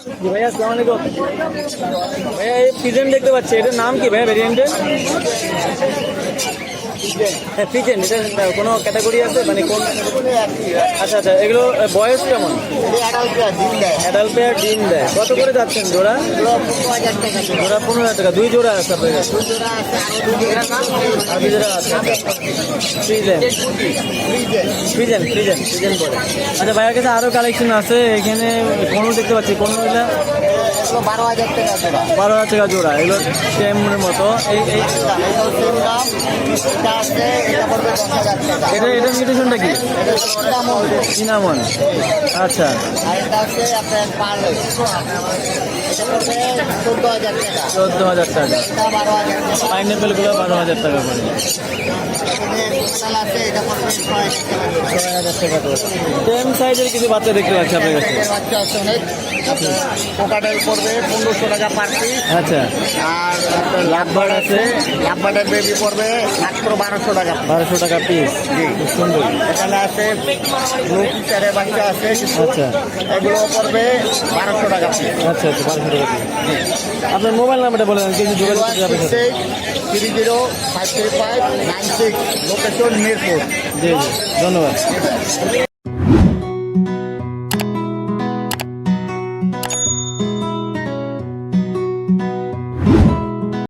ভাইয়া আসসালামু আলাইকুম। ভাইয়া এই পিজেন দেখতে পাচ্ছি। এটার নাম কি ভাইয়া ভেরিয়েন্টের হ্যাঁ পিজেন এটা কোনো ক্যাটাগরি আছে? মানে কোন আচ্ছা আচ্ছা এগুলো বয়স কেমন? অ্যাডাল্ট পেয়ার ডিম দেয়। কত করে যাচ্ছেন জোড়া? জোড়া পনেরো হাজার টাকা। দুই জোড়া আছে আপনার আর দুই জোড়া আছে ফ্রিজেন ফ্রিজেন ফ্রিজেন ফ্রিজেন পরে আচ্ছা ভাইয়ের কাছে আরও কালেকশন আছে। এখানে কোনো দেখতে পাচ্ছি। কোনো এগুলো বারো হাজার টাকা জোড়া। বারো হাজার টাকা জোড়া এগুলো টেমের মতো। এই এই সেম এটা আছে এটা পড়বে দশ হাজার টাকা। এটা এটা মিউটেশনটা কি? সিনামন আচ্ছা। আর এটা হচ্ছে আপনার পার্লে এটা পড়বে চোদ্দ হাজার টাকা। চোদ্দ হাজার টাকা। বারো হাজার পাইনঅ্যাপেলগুলো বারো হাজার টাকা করে। আছে পড়বে ছয় হাজার টাকা করে। সাইজের কিছু বাচ্চা দেখতে পাচ্ছি আপনার কাছে। এর বাচ্চা আছে অনেক। কোকাটেল পড়বে পনেরোশো টাকা পার পিস আচ্ছা। আর লাভবার্ড আছে লাভবার্ডের বেবি পড়বে মাত্র বারোশো টাকা বারোশো টাকা পিস সুন্দর। এখানে আছে ব্লু বাচ্চা আছে আচ্ছা। এগুলো পড়বে বারোশো টাকা পিস আচ্ছা আচ্ছা বারোশো টাকা পিস আপনার মোবাইল নাম্বারটা বলে দেন কিছু যোগাযোগ করতে three zero five three five nine six location Mirpur. জি জি ধন্যবাদ।